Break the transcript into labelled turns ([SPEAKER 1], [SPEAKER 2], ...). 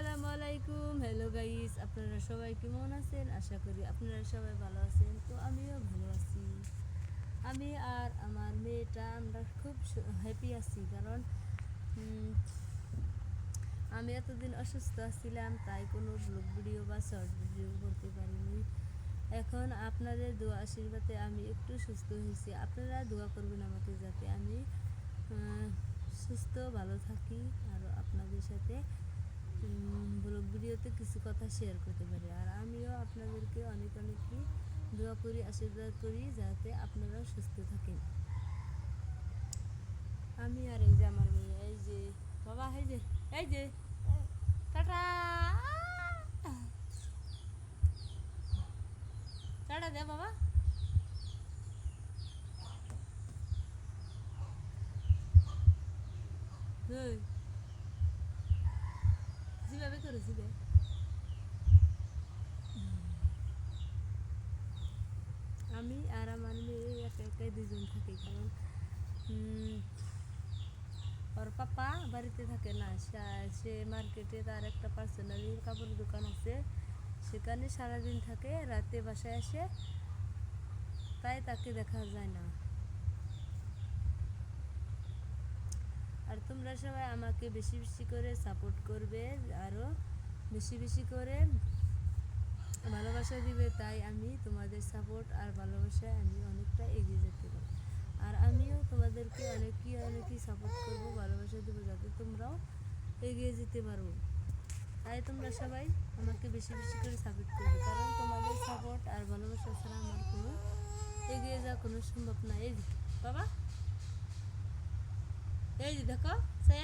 [SPEAKER 1] আসসালামু আলাইকুম hello guys আপনারা সবাই কেমন আছেন? আশা করি আপনারা সবাই ভালো আছেন। তো আমিও ভালো আছি। আমি আর আমার মেয়েটা আমরা খুব হ্যাপি আছি। কারণ আমি এতদিন অসুস্থ ছিলাম তাই কোনো ব্লগ ভিডিও বা শর্ট ভিডিও করতে পারিনি। এখন আপনাদের দোয়া আশীর্বাদে আমি একটু সুস্থ হয়েছি। আপনারা দোয়া করবেন আমাকে যাতে আমি সুস্থ, ভালো থাকি। আর ভিডিওতে কিছু কথা শেয়ার করতে পারি। আর আমিও আপনাদেরকে অনেক অনেকই দোয়া করি, আশীর্বাদ করি, যাতে আপনারাও সুস্থ থাকেন। আমি আর এই যে আমার মেয়ে, এই যে, বাবা, এই যে এই যে, টাটা! টাটা দে বাবা। যেভাবে করেছি দে আমি আর আমার মেয়ে একা একাই দুজন থাকি, কারণ ওর পাপা বাড়িতে থাকে না। সে মার্কেটে তার একটা পার্সোনালি কাপড়ের দোকান আছে। সেখানে সারাদিন থাকে, রাতে বাসায় আসে। তাই তাকে দেখা যায় না। তোমরা সবাই আমাকে বেশি বেশি করে সাপোর্ট করবে আরও বেশি বেশি করে ভালোবাসা দিবে, তাই আমি তোমাদের সাপোর্ট আর ভালোবাসায় আমি অনেকটা এগিয়ে যেতে পারি। আর আমিও তোমাদেরকে অনেকই অনেকই সাপোর্ট করব, ভালোবাসা দেবো, যাতে তোমরাও এগিয়ে যেতে পারো। তাই তোমরা সবাই আমাকে বেশি বেশি করে সাপোর্ট করবে, কারণ তোমাদের সাপোর্ট আর ভালোবাসা ছাড়া আমার কোনো এগিয়ে যাওয়া কোনো সম্ভব না। এই বাবা? এই যে দেখো সে